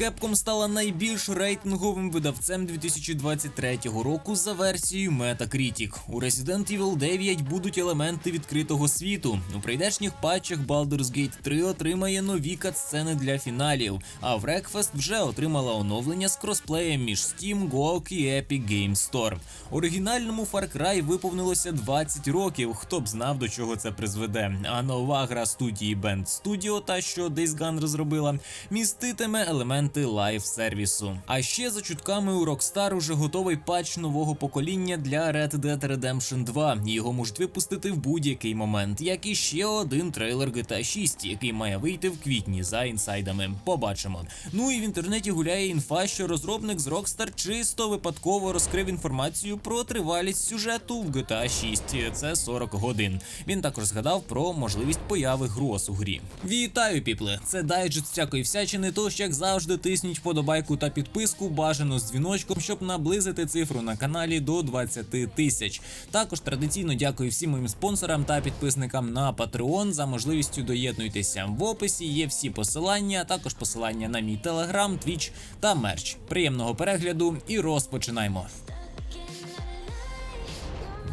Capcom стала найбільш рейтинговим видавцем 2023 року за версією Metacritic. У Resident Evil 9 будуть елементи відкритого світу. У прийдешніх патчах Baldur's Gate 3 отримає нові катсцени для фіналів, а Wreckfest вже отримала оновлення з кросплеєм між Steam, GOG і Epic Games Store. Оригінальному Far Cry виповнилося 20 років. Хто б знав, до чого це призведе. А нова гра студії Band Studio, та що Days Gone розробила, міститиме елементи лайв-сервісу. А ще за чутками у Rockstar уже готовий патч нового покоління для Red Dead Redemption 2. Його можуть випустити в будь-який момент, як і ще один трейлер GTA 6, який має вийти в квітні за інсайдами. Побачимо. Ну і в інтернеті гуляє інфа, що розробник з Rockstar чисто випадково розкрив інформацію про тривалість сюжету в GTA 6. Це 40 годин. Він також згадав про можливість появи гроз у грі. Вітаю, піпли! Це дайджест всякої всячини, тож як завжди, тисніть вподобайку та підписку, бажано з дзвіночком, щоб наблизити цифру на каналі до 20 тисяч. Також традиційно дякую всім моїм спонсорам та підписникам на Patreon за можливістю доєднуйтеся. В описі є всі посилання, а також посилання на мій телеграм, твіч та мерч. Приємного перегляду і розпочинаємо.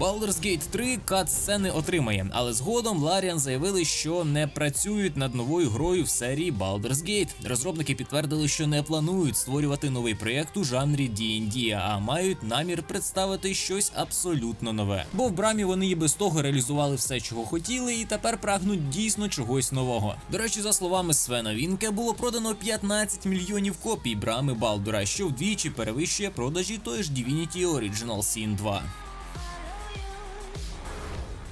Baldur's Gate 3 кат-сцени отримає, але згодом Larian заявили, що не працюють над новою грою в серії Baldur's Gate. Розробники підтвердили, що не планують створювати новий проєкт у жанрі D&D, а мають намір представити щось абсолютно нове. Бо в брамі вони і без того реалізували все, чого хотіли, і тепер прагнуть дійсно чогось нового. До речі, за словами Свена Вінке, було продано 15 мільйонів копій брами Балдура, що вдвічі перевищує продажі тої ж Divinity Original Sin 2.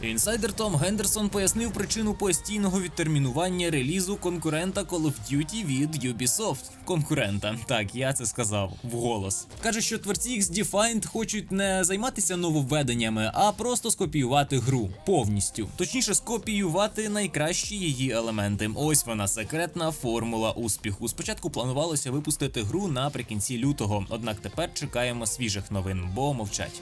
Інсайдер Том Гендерсон пояснив причину постійного відтермінування релізу конкурента Call of Duty від Ubisoft. Конкурента, так я це сказав вголос. Каже, що творці X Defined хочуть не займатися нововведеннями, а просто скопіювати гру повністю. Точніше, скопіювати найкращі її елементи. Ось вона секретна формула успіху. Спочатку планувалося випустити гру наприкінці лютого, однак тепер чекаємо свіжих новин, бо мовчать.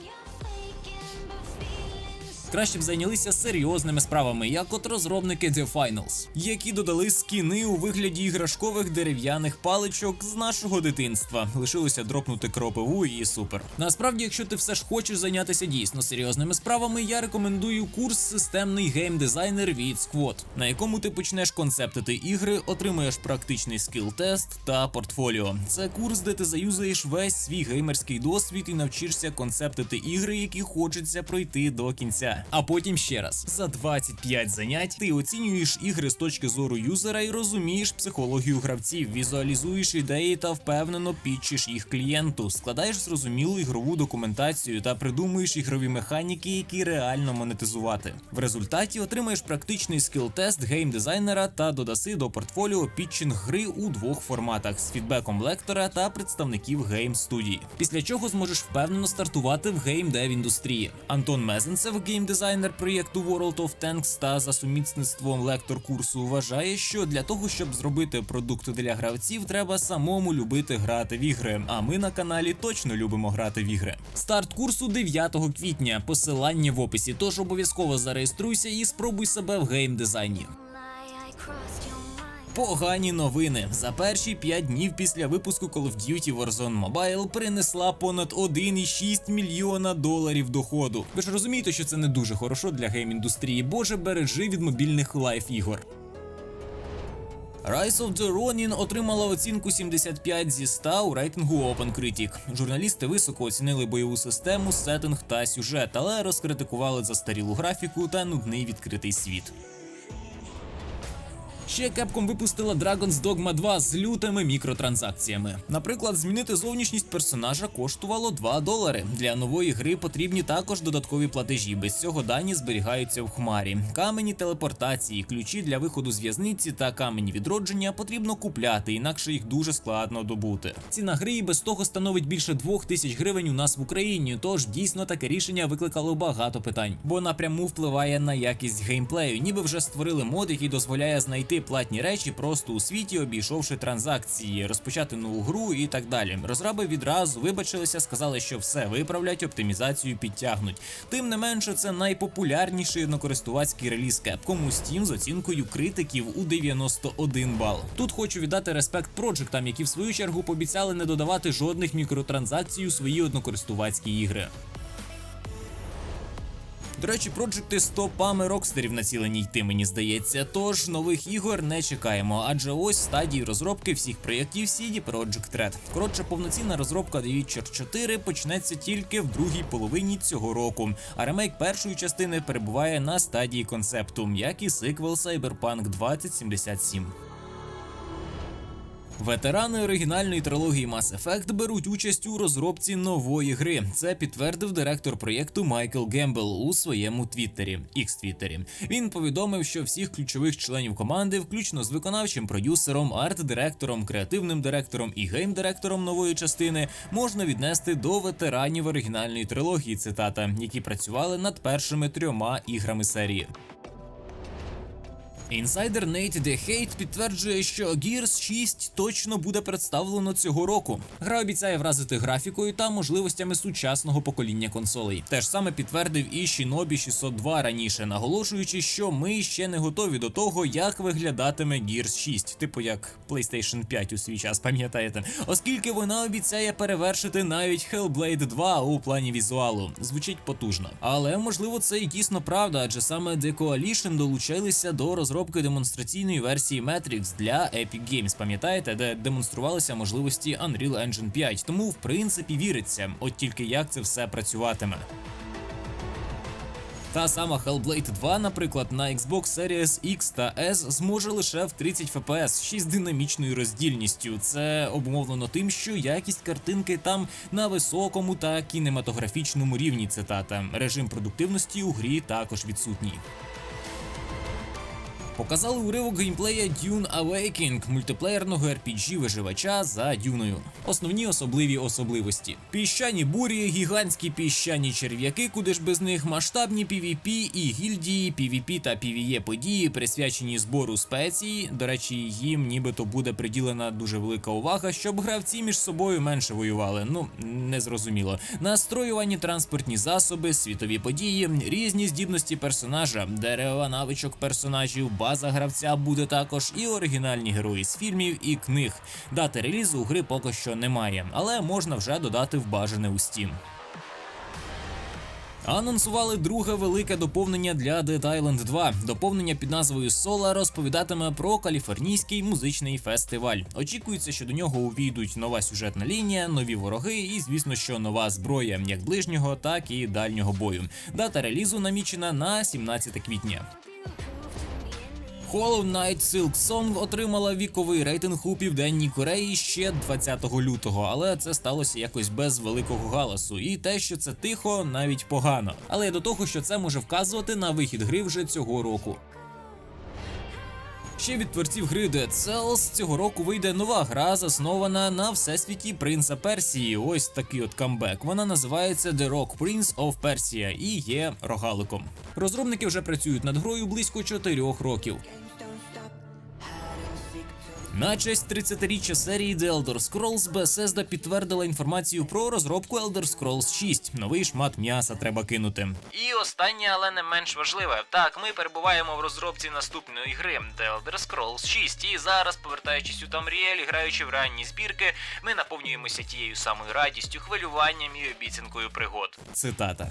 Краще б зайнялися серйозними справами, як от розробники The Finals, які додали скіни у вигляді іграшкових дерев'яних паличок з нашого дитинства. Лишилося дропнути кропиву і супер. Насправді, якщо ти все ж хочеш зайнятися дійсно серйозними справами, я рекомендую курс системний геймдизайнер від Squad, на якому ти почнеш концептити ігри, отримуєш практичний скіл-тест та портфоліо. Це курс, де ти заюзаєш весь свій геймерський досвід і навчишся концептити ігри, які хочеться пройти до кінця. А потім ще раз за 25 занять ти оцінюєш ігри з точки зору юзера і розумієш психологію гравців, візуалізуєш ідеї та впевнено підчиш їх клієнту, складаєш зрозумілу ігрову документацію та придумуєш ігрові механіки, які реально монетизувати. В результаті отримаєш практичний скіл-тест геймдизайнера та додаси до портфоліо підчинг гри у двох форматах з фідбеком лектора та представників гейм студії. Після чого зможеш впевнено стартувати в геймдев індустрії. Антон Мезенцев, геймдизайнер проєкту World of Tanks та за сумісництвом лектор курсу, вважає, що для того, щоб зробити продукт для гравців, треба самому любити грати в ігри. А ми на каналі точно любимо грати в ігри. Старт курсу 9 квітня. Посилання в описі. Тож обов'язково зареєструйся і спробуй себе в геймдизайні. Погані новини за перші 5 днів після випуску Call of Duty Warzone Mobile принесла понад 1,6 мільйона доларів доходу. Ви ж розумієте, що це не дуже хорошо для гейм-індустрії, боже бережи від мобільних лайф ігор. Rise of the Ronin отримала оцінку 75 зі 100 у рейтингу OpenCritic. Журналісти високо оцінили бойову систему, сеттинг та сюжет, але розкритикували застарілу графіку та нудний відкритий світ. Ще Capcom випустила Dragon's Dogma 2 з лютими мікротранзакціями. Наприклад, змінити зовнішність персонажа коштувало 2 долари. Для нової гри потрібні також додаткові платежі. Без цього дані зберігаються в хмарі. Камені телепортації, ключі для виходу з в'язниці та камені відродження потрібно купляти, інакше їх дуже складно добути. Ціна гри і без того становить більше 2000 гривень у нас в Україні. Тож дійсно таке рішення викликало багато питань, бо напряму впливає на якість геймплею. Ніби вже створили мод, який дозволяє знайти знайти платні речі просто у світі, обійшовши транзакції, розпочати нову гру і так далі. Розраби відразу вибачилися, сказали, що все виправлять, оптимізацію підтягнуть. Тим не менше, це найпопулярніший однокористувацький реліз Capcom у Steam з оцінкою критиків у 91 бал. Тут хочу віддати респект проджектам, які в свою чергу пообіцяли не додавати жодних мікротранзакцій у свої однокористувацькі ігри. До речі, проджекти з топами рокстерів націлені йти, мені здається. Тож нових ігор не чекаємо, адже ось стадії розробки всіх проєктів CD Projekt Red. Коротше, повноцінна розробка The Witcher 4 почнеться тільки в другій половині цього року. А ремейк першої частини перебуває на стадії концепту, як і сиквел Cyberpunk 2077. Ветерани оригінальної трилогії Mass Effect беруть участь у розробці нової гри. Це підтвердив директор проєкту Майкл Гембл у своєму твіттері, x твіттері. Він повідомив, що всіх ключових членів команди, включно з виконавчим продюсером, арт-директором, креативним директором і гейм-директором нової частини, можна віднести до ветеранів оригінальної трилогії. Цитата, які працювали над першими трьома іграми серії. Інсайдер Нейт Де Хейт підтверджує, що Gears 6 точно буде представлено цього року. Гра обіцяє вразити графікою та можливостями сучасного покоління консолей. Те ж саме підтвердив і Shinobi 602 раніше, наголошуючи, що ми ще не готові до того, як виглядатиме Gears 6, типу як PlayStation 5 у свій час, пам'ятаєте, оскільки вона обіцяє перевершити навіть Hellblade 2 у плані візуалу. Звучить потужно. Але можливо це і дійсно правда, адже саме The Coalition долучилися до розробки демонстраційної версії Matrix для Epic Games, пам'ятаєте, де демонструвалися можливості Unreal Engine 5. Тому в принципі віриться, от тільки як це все працюватиме. Та сама Hellblade 2, наприклад, на Xbox Series X та S зможе лише в 30 FPS, ще з динамічною роздільністю. Це обумовлено тим, що якість картинки там на високому та кінематографічному рівні. Цитата. Режим продуктивності у грі також відсутній. Показали уривок геймплея Dune Awakening, мультиплеєрного RPG виживача за дюною. Основні особливі особливості: піщані бурі, гігантські піщані черв'яки, куди ж без них масштабні PvP і гільдії, PvP та PvE події, присвячені збору спецій. До речі, їм нібито буде приділена дуже велика увага, щоб гравці між собою менше воювали. Ну незрозуміло. Настроювані транспортні засоби, світові події, різні здібності персонажа, дерева навичок персонажів, база гравця буде також і оригінальні герої з фільмів і книг. Дати релізу у гри поки що немає, але можна вже додати в бажане у Steam. Анонсували друге велике доповнення для Dead Island 2. Доповнення під назвою Sola розповідатиме про каліфорнійський музичний фестиваль. Очікується, що до нього увійдуть нова сюжетна лінія, нові вороги і, звісно, що нова зброя, як ближнього, так і дальнього бою. Дата релізу намічена на 17 квітня. Hollow Knight Silk Song отримала віковий рейтинг у південній Кореї ще 20 лютого, але це сталося якось без великого галасу. І те, що це тихо, навіть погано. Але до того, що це може вказувати на вихід гри вже цього року. Ще від творців гри Dead Cells цього року вийде нова гра, заснована на всесвіті принца Персії. Ось такий от камбек. Вона називається The Rock Prince of Persia і є рогаликом. Розробники вже працюють над грою близько 4 років. На честь 30-річчя серії The Elder Scrolls Bethesda підтвердила інформацію про розробку Elder Scrolls 6. Новий шмат м'яса треба кинути. І останнє, але не менш важливе. Так, ми перебуваємо в розробці наступної гри The Elder Scrolls 6. І зараз, повертаючись у Тамріель, граючи в ранні збірки, ми наповнюємося тією самою радістю, хвилюванням і обіцянкою пригод. Цитата.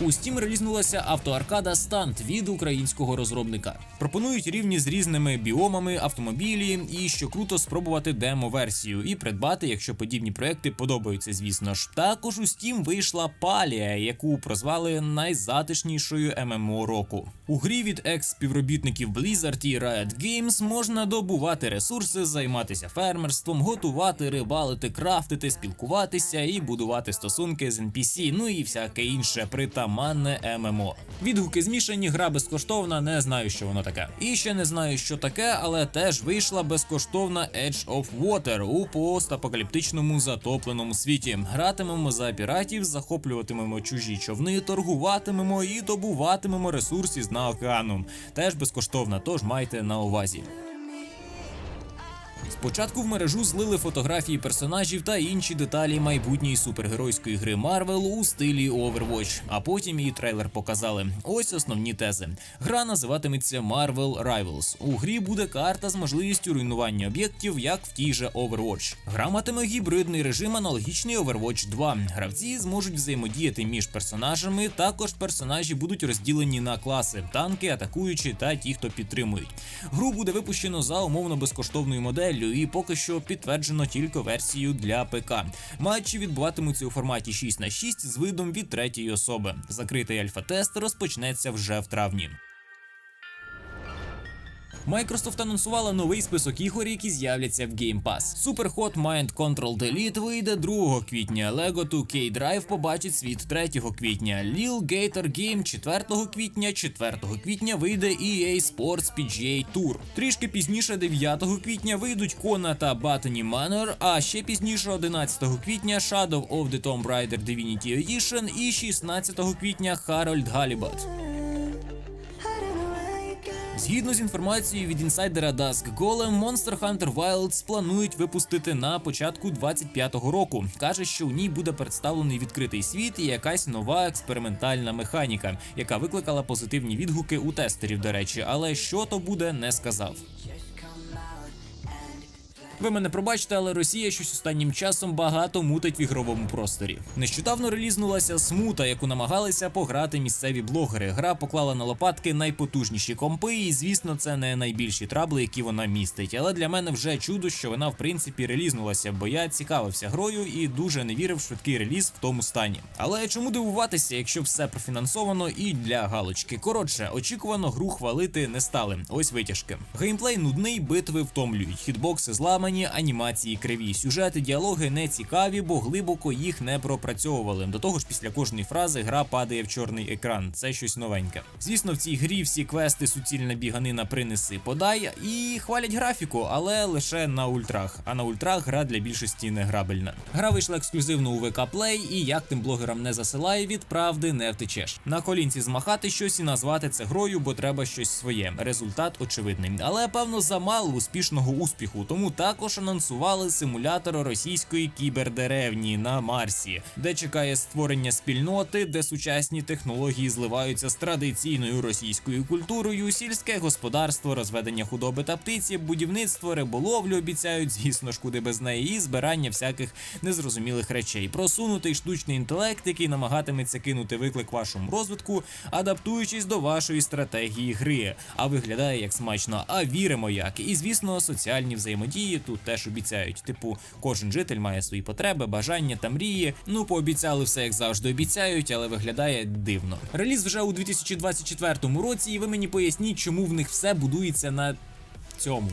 У Steam релізнулася автоаркада Stunt від українського розробника. Пропонують рівні з різними біомами, автомобілі і що круто спробувати демо-версію і придбати, якщо подібні проекти подобаються, звісно ж. Також у Steam вийшла Палія, яку прозвали найзатишнішою ММО року. У грі від екс-співробітників Blizzard і Riot Games можна добувати ресурси, займатися фермерством, готувати, рибалити, крафтити, спілкуватися і будувати стосунки з NPC, ну і всяке інше при там притаманне ММО. Відгуки змішані, гра безкоштовна, не знаю, що воно таке. І ще не знаю, що таке, але теж вийшла безкоштовна Edge of Water у постапокаліптичному затопленому світі. Гратимемо за піратів, захоплюватимемо чужі човни, торгуватимемо і добуватимемо ресурси з дна океану. Теж безкоштовна, тож майте на увазі. Спочатку в мережу злили фотографії персонажів та інші деталі майбутньої супергеройської гри Marvel у стилі Overwatch, а потім і трейлер показали. Ось основні тези. Гра називатиметься Marvel Rivals. У грі буде карта з можливістю руйнування об'єктів, як в тій же Overwatch. Гра матиме гібридний режим, аналогічний Overwatch 2. Гравці зможуть взаємодіяти між персонажами. Також персонажі будуть розділені на класи: танки, атакуючі та ті, хто підтримують. Гру буде випущено за умовно безкоштовною моделлю, і поки що підтверджено тільки версію для ПК. Матчі відбуватимуться у форматі 6 на 6 з видом від третьої особи. Закритий альфа-тест розпочнеться вже в травні. Microsoft анонсувала новий список ігор, які з'являться в Game Pass. Superhot Mind Control Delete вийде 2 квітня. Lego 2K Drive побачить світ 3 квітня. Lil Gator Game 4 квітня. 4 квітня вийде EA Sports PGA Tour. Трішки пізніше, 9 квітня, вийдуть Kona та Botany Manor, а ще пізніше, 11 квітня, Shadow of the Tomb Raider Divinity Edition і 16 квітня Harold Halibut. Згідно з інформацією від інсайдера Dusk Golem, Monster Hunter Wilds планують випустити на початку 25-го року. Каже, що у ній буде представлений відкритий світ і якась нова експериментальна механіка, яка викликала позитивні відгуки у тестерів, до речі, але що то буде, не сказав. Ви мене пробачте, але Росія щось останнім часом багато мутить в ігровому просторі. Нещодавно релізнулася смута, яку намагалися пограти місцеві блогери. Гра поклала на лопатки найпотужніші компи, і звісно, це не найбільші трабли, які вона містить. Але для мене вже чудо, що вона в принципі релізнулася, бо я цікавився грою і дуже не вірив в швидкий реліз в тому стані. Але чому дивуватися, якщо все профінансовано і для галочки? Коротше, очікувано гру хвалити не стали. Ось витяжки. Геймплей нудний, битви втомлюють, хітбокси зламані, анімації криві, сюжети, діалоги не цікаві, бо глибоко їх не пропрацьовували. До того ж, після кожної фрази гра падає в чорний екран. Це щось новеньке. Звісно, в цій грі всі квести суцільна біганина принеси подай і хвалять графіку, але лише на ультрах. А на ультрах гра для більшості не грабельна. Гра вийшла ексклюзивно у ВК Play, і як тим блогерам не засилає, від правди не втечеш. На колінці змахати щось і назвати це грою, бо треба щось своє. Результат очевидний. Але певно замало успішного успіху, тому також анонсували симулятор російської кібердеревні на Марсі, де чекає створення спільноти, де сучасні технології зливаються з традиційною російською культурою, сільське господарство, розведення худоби та птиці, будівництво, риболовлю обіцяють, звісно ж, куди без неї, і збирання всяких незрозумілих речей. Просунутий штучний інтелект, який намагатиметься кинути виклик вашому розвитку, адаптуючись до вашої стратегії гри. А виглядає як смачно, а віримо як. І звісно, соціальні взаємодії тут теж обіцяють. Типу, кожен житель має свої потреби, бажання та мрії. Ну, пообіцяли все як завжди обіцяють, але виглядає дивно. Реліз вже у 2024 році, і ви мені поясніть, чому в них все будується на цьому.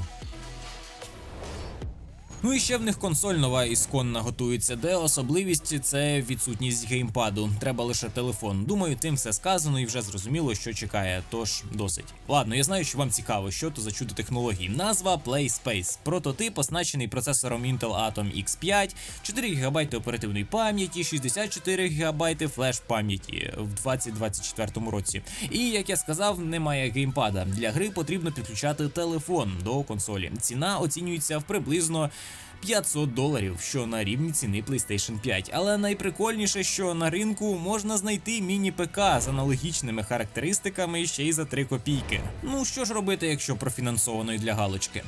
Ну і ще в них консоль нова ісконна готується, де особливість це відсутність геймпаду. Треба лише телефон. Думаю, тим все сказано і вже зрозуміло, що чекає. Тож досить. Ладно, я знаю, що вам цікаво, що то за чудо технологій. Назва PlaySpace. Прототип оснащений процесором Intel Atom X5, 4 ГБ оперативної пам'яті, 64 ГБ флеш пам'яті в 2024 році. І як я сказав, немає геймпада. Для гри потрібно підключати телефон до консолі. Ціна оцінюється в приблизно 500 доларів, що на рівні ціни PlayStation 5. Але найприкольніше, що на ринку можна знайти міні-ПК з аналогічними характеристиками ще й за 3 копійки. Ну що ж робити, якщо профінансовано і для галочки?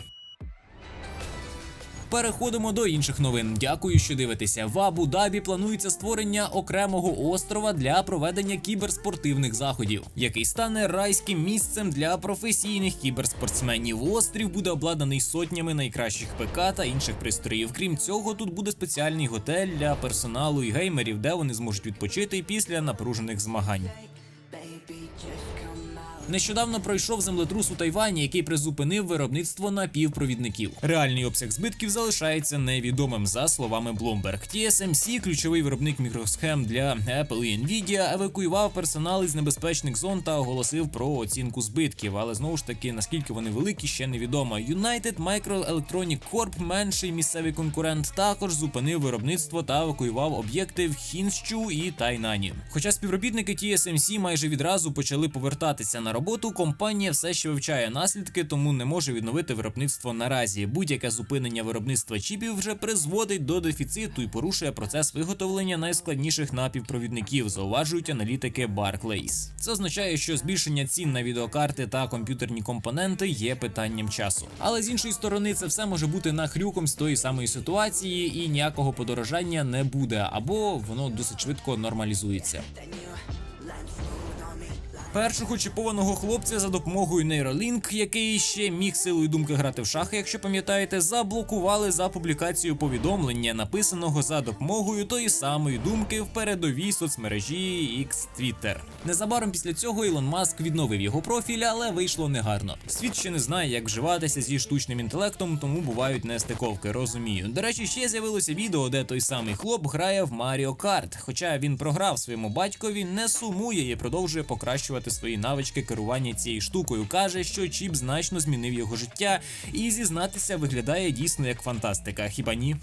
Переходимо до інших новин. Дякую, що дивитеся. В Абу-Дабі планується створення окремого острова для проведення кіберспортивних заходів, який стане райським місцем для професійних кіберспортсменів. Острів буде обладнаний сотнями найкращих ПК та інших пристроїв. Крім цього, тут буде спеціальний готель для персоналу і геймерів, де вони зможуть відпочити після напружених змагань. Нещодавно пройшов землетрус у Тайвані, який призупинив виробництво напівпровідників. Реальний обсяг збитків залишається невідомим за словами Bloomberg. TSMC, ключовий виробник мікросхем для Apple і Nvidia, евакуював персонал із небезпечних зон та оголосив про оцінку збитків. Але знову ж таки, наскільки вони великі, ще невідомо. United Microelectronic Corp, менший місцевий конкурент, також зупинив виробництво та евакуював об'єкти в Хінщу і Тайнані. Хоча співробітники TSMC майже відразу почали повертатися на роботу, компанія все ще вивчає наслідки, тому не може відновити виробництво наразі. Будь-яке зупинення виробництва чіпів вже призводить до дефіциту і порушує процес виготовлення найскладніших напівпровідників, зауважують аналітики Barclays. Це означає, що збільшення цін на відеокарти та комп'ютерні компоненти є питанням часу. Але з іншої сторони, це все може бути нахрюком з тої самої ситуації, і ніякого подорожання не буде, або воно досить швидко нормалізується. Першого чіпованого хлопця за допомогою Neuralink, який ще міг силою думки грати в шахи, якщо пам'ятаєте, заблокували за публікацію повідомлення, написаного за допомогою тої самої думки в передовій соцмережі X Twitter. Незабаром після цього Ілон Маск відновив його профіль, але вийшло негарно. Світ ще не знає, як вживатися зі штучним інтелектом, тому бувають нестиковки, розумію. До речі, ще з'явилося відео, де той самий хлоп грає в Mario Kart. Хоча він програв своєму батькові, не сумує і продовжує покращувати свої навички керування цією штукою. каже, що чіп значно змінив його життя, і зізнатися виглядає дійсно як фантастика. Хіба ні?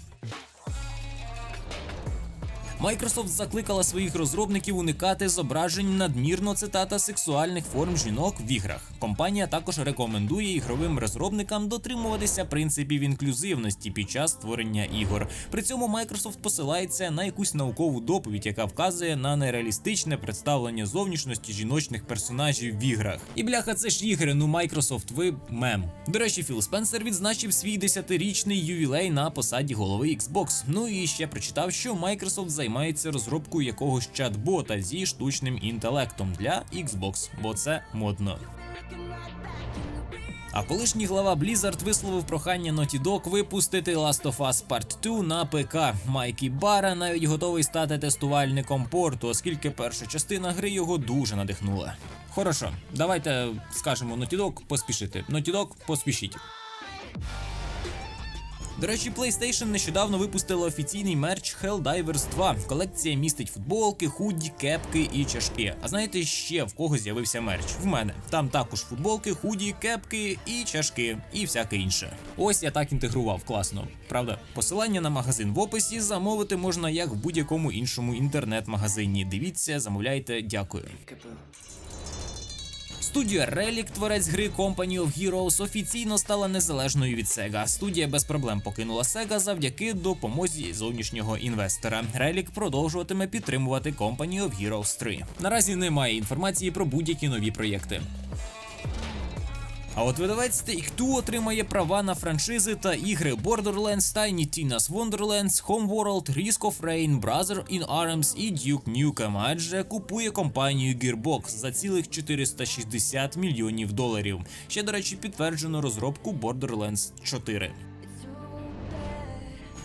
Microsoft закликала своїх розробників уникати зображень надмірно цитата сексуальних форм жінок в іграх. Компанія також рекомендує ігровим розробникам дотримуватися принципів інклюзивності під час створення ігор. При цьому Microsoft посилається на якусь наукову доповідь, яка вказує на нереалістичне представлення зовнішності жіночних персонажів в іграх. І бляха, це ж ігри. Ну Microsoft, ви мем. До речі, Філ Спенсер відзначив свій 10-річний ювілей на посаді голови Xbox. Ну і ще прочитав, що Microsoft займається розробкою якогось чат-бота зі штучним інтелектом для Xbox, бо це модно. А колишній глава Blizzard висловив прохання Naughty Dog випустити Last of Us Part 2 на ПК. Майкі Бара навіть готовий стати тестувальником порту, оскільки перша частина гри його дуже надихнула. Хорошо, давайте скажемо Naughty Dog поспішити. Naughty Dog, поспішіть. До речі, PlayStation нещодавно випустила офіційний мерч Helldivers 2. Колекція містить футболки, худі, кепки і чашки. А знаєте, ще в кого з'явився мерч? В мене. Там також футболки, худі, кепки і чашки, і всяке інше. Ось я так інтегрував, класно. Правда, посилання на магазин в описі замовити можна як в будь-якому іншому інтернет-магазині. Дивіться, замовляйте, дякую. Студія Relic, творець гри Company of Heroes, офіційно стала незалежною від Sega. Студія без проблем покинула Sega завдяки допомозі зовнішнього інвестора. Relic продовжуватиме підтримувати Company of Heroes 3. Наразі немає інформації про будь-які нові проєкти. А от видавець Take-Two отримає права на франшизи та ігри Borderlands, Tiny Tina's Wonderlands, Homeworld, Risk of Rain, Brother in Arms і Duke Nukem, адже купує компанію Gearbox за цілих 460 мільйонів доларів. Ще, до речі, підтверджено розробку Borderlands 4.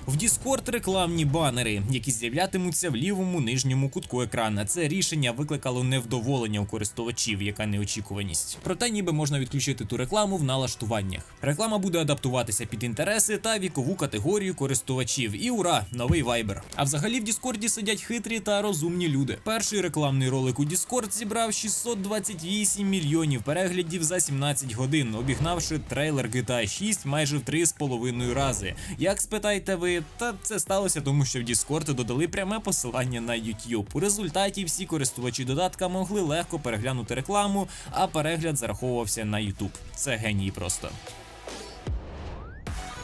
В Discord рекламні банери, які з'являтимуться в лівому нижньому кутку екрана. Це рішення викликало невдоволення у користувачів, яка неочікуваність. Проте, ніби можна відключити ту рекламу в налаштуваннях. Реклама буде адаптуватися під інтереси та вікову категорію користувачів. І ура, новий вайбер. А взагалі в Діскорді сидять хитрі та розумні люди. Перший рекламний ролик у Discord зібрав 628 мільйонів переглядів за 17 годин, обігнавши трейлер GTA 6 майже в 3,5 рази. Як спитаєте ви, та це сталося тому, що в Discord додали пряме посилання на YouTube. У результаті всі користувачі додатка могли легко переглянути рекламу, а перегляд зараховувався на YouTube. Це геній просто.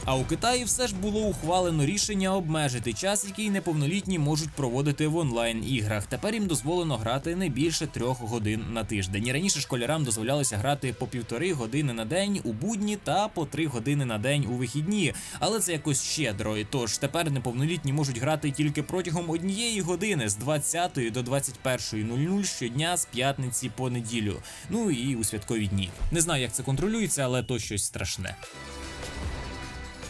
А у Китаї все ж було ухвалено рішення обмежити час, який неповнолітні можуть проводити в онлайн іграх. Тепер їм дозволено грати не більше трьох годин на тиждень. Раніше школярам дозволялося грати по півтори години на день у будні та по три години на день у вихідні. Але це якось щедро. І Тож тепер неповнолітні можуть грати тільки протягом однієї години з 20 до 21.00 щодня з п'ятниці по неділю. Ну і у святкові дні. Не знаю, як це контролюється, але то щось страшне.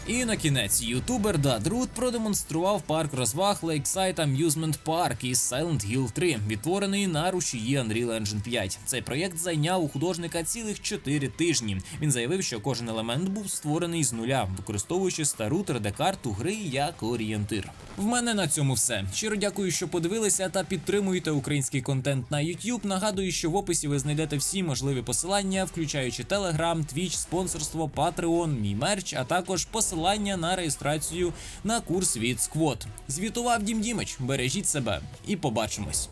І на кінець ютубер Дадрут продемонстрував парк розваг Lakeside Amusement Park із Silent Hill 3, відтворений на рушії Unreal Engine 5. Цей проєкт зайняв у художника цілих 4 тижні. Він заявив, що кожен елемент був створений з нуля, використовуючи стару 3D-карту гри як орієнтир. В мене на цьому все. Щиро дякую, що подивилися та підтримуєте український контент на YouTube. Нагадую, що в описі ви знайдете всі можливі посилання, включаючи Telegram, Twitch, спонсорство, Patreon, мій мерч, а також посилання на реєстрацію на курс від Сквот. Звітував Дім Дімич. Бережіть себе і побачимось.